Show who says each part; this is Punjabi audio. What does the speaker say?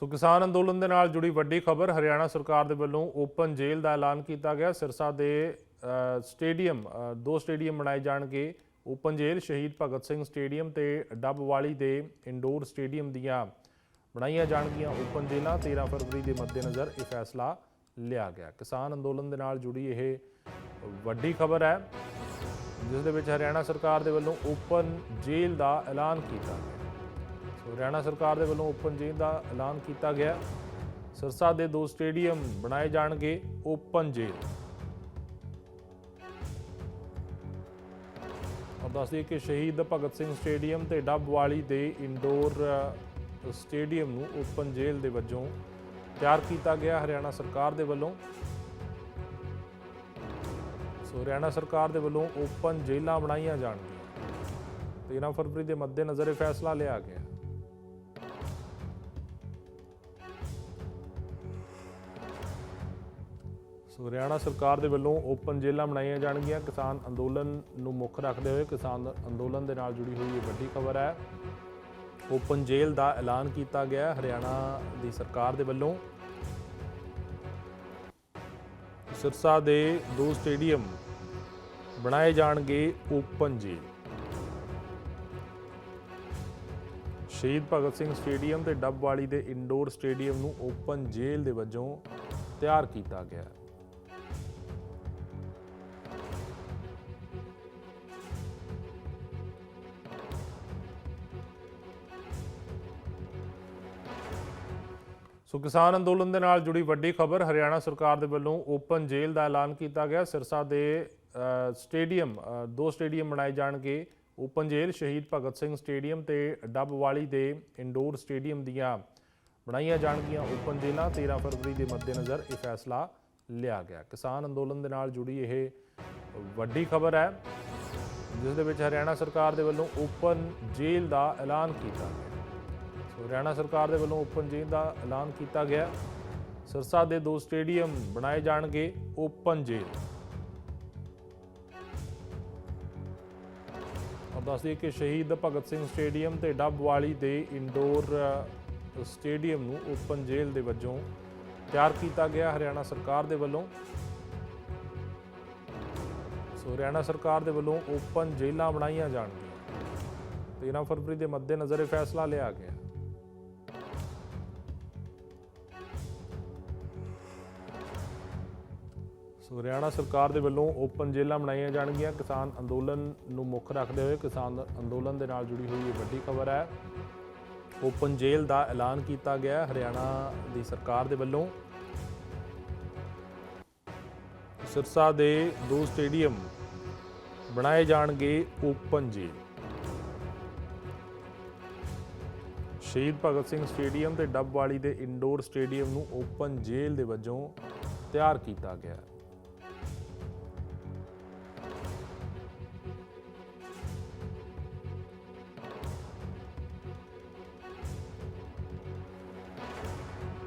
Speaker 1: ਸੋ ਕਿਸਾਨ ਅੰਦੋਲਨ ਦੇ ਨਾਲ ਜੁੜੀ ਵੱਡੀ ਖਬਰ, ਹਰਿਆਣਾ ਸਰਕਾਰ ਦੇ ਵੱਲੋਂ ਓਪਨ ਜੇਲ੍ਹ ਦਾ ਐਲਾਨ ਕੀਤਾ ਗਿਆ। ਸਿਰਸਾ ਦੇ ਸਟੇਡੀਅਮ ਦੋ ਸਟੇਡੀਅਮ ਬਣਾਏ ਜਾਣਗੇ। ਓਪਨ ਜੇਲ੍ਹ ਸ਼ਹੀਦ ਭਗਤ ਸਿੰਘ ਸਟੇਡੀਅਮ ਤੇ ਡੱਬਵਾਲੀ ਦੇ ਇੰਡੋਰ ਸਟੇਡੀਅਮ ਦੀਆਂ ਬਣਾਈਆਂ ਜਾਣਗੀਆਂ ਓਪਨ ਜੇਲ੍ਹਾਂ। 13 ਫਰਵਰੀ ਦੇ ਮੱਦੇਨਜ਼ਰ ਇਹ ਫੈਸਲਾ ਲਿਆ ਗਿਆ। ਕਿਸਾਨ ਅੰਦੋਲਨ ਦੇ ਨਾਲ ਜੁੜੀ ਇਹ ਵੱਡੀ ਖਬਰ ਹੈ, ਜਿਸ ਦੇ ਵਿੱਚ ਹਰਿਆਣਾ ਸਰਕਾਰ ਦੇ ਵੱਲੋਂ ਓਪਨ ਜੇਲ੍ਹ ਦਾ ਐਲਾਨ ਕੀਤਾ ਗਿਆ। ਹਰਿਆਣਾ ਸਰਕਾਰ ਦੇ ਵੱਲੋਂ ਓਪਨ ਜੇਲ੍ਹ ਦਾ ਐਲਾਨ ਕੀਤਾ ਗਿਆ। ਸਿਰਸਾ ਦੇ ਦੋ ਸਟੇਡੀਅਮ ਬਣਾਏ ਜਾਣਗੇ ਓਪਨ ਜੇਲ੍ਹ। ਔਰ ਦੱਸਦੇ ਕਿ ਸ਼ਹੀਦ ਭਗਤ ਸਿੰਘ ਸਟੇਡੀਅਮ ਤੇ ਡੱਬਵਾਲੀ ਦੇ ਇੰਡੋਰ ਸਟੇਡੀਅਮ ਨੂੰ ਓਪਨ ਜੇਲ੍ਹ ਦੇ ਵਜੋਂ ਤਿਆਰ ਕੀਤਾ ਗਿਆ ਹਰਿਆਣਾ ਸਰਕਾਰ ਦੇ ਵੱਲੋਂ। ਸੋ ਹਰਿਆਣਾ ਸਰਕਾਰ ਦੇ ਵੱਲੋਂ ਓਪਨ ਜੇਲ੍ਹਾਂ ਬਣਾਈਆਂ ਜਾਣਗੀਆਂ। 13 ਫਰਵਰੀ ਦੇ ਮੱਦੇਨਜ਼ਰ ਇਹ ਫੈਸਲਾ ਲਿਆ ਗਿਆ। ਸੋ ਹਰਿਆਣਾ ਸਰਕਾਰ ਦੇ ਵੱਲੋਂ ਓਪਨ ਜੇਲ੍ਹਾਂ ਬਣਾਈਆਂ ਜਾਣਗੀਆਂ। ਕਿਸਾਨ ਅੰਦੋਲਨ ਨੂੰ ਮੁੱਖ ਰੱਖਦੇ ਹੋਏ ਕਿਸਾਨ ਅੰਦੋਲਨ ਦੇ ਨਾਲ ਜੁੜੀ ਹੋਈ ਇਹ ਵੱਡੀ ਖਬਰ ਹੈ। ਓਪਨ ਜੇਲ੍ਹ ਦਾ ਐਲਾਨ ਕੀਤਾ ਗਿਆ ਹਰਿਆਣਾ ਦੀ ਸਰਕਾਰ ਦੇ ਵੱਲੋਂ। ਸਿਰਸਾ ਦੇ ਦੋ ਸਟੇਡੀਅਮ ਬਣਾਏ ਜਾਣਗੇ ਓਪਨ ਜੇਲ੍ਹ। ਸ਼ਹੀਦ ਭਗਤ ਸਿੰਘ ਸਟੇਡੀਅਮ ਤੇ ਡੱਬਵਾਲੀ ਦੇ ਇੰਡੋਰ ਸਟੇਡੀਅਮ ਨੂੰ ਓਪਨ ਜੇਲ੍ਹ ਦੇ ਵਜੋਂ ਤਿਆਰ ਕੀਤਾ ਗਿਆ। ਹੈ ਸੋ ਕਿਸਾਨ ਅੰਦੋਲਨ ਦੇ ਨਾਲ ਜੁੜੀ ਵੱਡੀ ਖਬਰ, ਹਰਿਆਣਾ ਸਰਕਾਰ ਦੇ ਵੱਲੋਂ ਓਪਨ ਜੇਲ੍ਹ ਦਾ ਐਲਾਨ ਕੀਤਾ ਗਿਆ। ਸਿਰਸਾ ਦੇ ਸਟੇਡੀਅਮ ਦੋ ਸਟੇਡੀਅਮ ਬਣਾਏ ਜਾਣਗੇ। ਓਪਨ ਜੇਲ੍ਹ ਸ਼ਹੀਦ ਭਗਤ ਸਿੰਘ ਸਟੇਡੀਅਮ ਤੇ ਡੱਬਵਾਲੀ ਦੇ ਇੰਡੋਰ ਸਟੇਡੀਅਮ ਦੀਆਂ ਬਣਾਈਆਂ ਜਾਣਗੀਆਂ ਓਪਨ ਜੇਲ੍ਹਾਂ। 13 ਫਰਵਰੀ ਦੇ ਮੱਦੇਨਜ਼ਰ ਇਹ ਫੈਸਲਾ ਲਿਆ ਗਿਆ। ਕਿਸਾਨ ਅੰਦੋਲਨ ਦੇ ਨਾਲ ਜੁੜੀ ਇਹ ਵੱਡੀ ਖਬਰ ਹੈ, ਜਿਸ ਦੇ ਵਿੱਚ ਹਰਿਆਣਾ ਸਰਕਾਰ ਦੇ ਵੱਲੋਂ ਓਪਨ ਜੇਲ੍ਹ ਦਾ ਐਲਾਨ ਕੀਤਾ ਗਿਆ। ਹਰਿਆਣਾ ਸਰਕਾਰ ਦੇ ਵੱਲੋਂ ਓਪਨ ਜੇਲ੍ਹ ਦਾ ਐਲਾਨ ਕੀਤਾ ਗਿਆ। ਸਿਰਸਾ ਦੇ ਦੋ ਸਟੇਡੀਅਮ ਬਣਾਏ ਜਾਣਗੇ ਓਪਨ ਜੇਲ੍ਹ ਔਰ ਦੱਸਦੇ ਕਿ ਸ਼ਹੀਦ ਭਗਤ ਸਿੰਘ ਸਟੇਡੀਅਮ ਤੇ ਡੱਬਵਾਲੀ ਦੇ ਇੰਡੋਰ ਸਟੇਡੀਅਮ ਨੂੰ ਓਪਨ ਜੇਲ੍ਹ ਦੇ ਵਜੋਂ ਤਿਆਰ ਕੀਤਾ ਗਿਆ ਹਰਿਆਣਾ ਸਰਕਾਰ ਦੇ ਵੱਲੋਂ। ਸੋ ਹਰਿਆਣਾ ਸਰਕਾਰ ਦੇ ਵੱਲੋਂ ਓਪਨ ਜੇਲ੍ਹਾਂ ਬਣਾਈਆਂ ਜਾਣਗੀਆਂ। 13 ਫਰਵਰੀ ਦੇ ਮੱਦੇਨਜ਼ਰ ਇਹ ਫੈਸਲਾ ਲਿਆ ਗਿਆ। ਹਰਿਆਣਾ ਸਰਕਾਰ ਦੇ ਵੱਲੋਂ ਓਪਨ ਜੇਲ੍ਹਾਂ ਬਣਾਈਆਂ ਜਾਣਗੀਆਂ। ਕਿਸਾਨ ਅੰਦੋਲਨ ਨੂੰ ਮੁੱਖ ਰੱਖਦੇ ਹੋਏ ਕਿਸਾਨ ਅੰਦੋਲਨ ਦੇ ਨਾਲ ਜੁੜੀ ਹੋਈ ਇਹ ਵੱਡੀ ਖਬਰ ਹੈ। ਓਪਨ ਜੇਲ੍ਹ ਦਾ ਐਲਾਨ ਕੀਤਾ ਗਿਆ ਹੈ ਹਰਿਆਣਾ ਦੀ ਸਰਕਾਰ ਦੇ ਵੱਲੋਂ। ਸਿਰਸਾ ਦੇ ਦੋ ਸਟੇਡੀਅਮ ਬਣਾਏ ਜਾਣਗੇ ਓਪਨ ਜੇਲ੍ਹ। ਸ਼ਹੀਦ ਭਗਤ ਸਿੰਘ ਸਟੇਡੀਅਮ ਤੇ ਡੱਬਵਾਲੀ ਦੇ ਇੰਡੋਰ ਸਟੇਡੀਅਮ ਨੂੰ ਓਪਨ ਜੇਲ੍ਹ ਦੇ ਵਜੋਂ ਤਿਆਰ ਕੀਤਾ ਗਿਆ ਹੈ।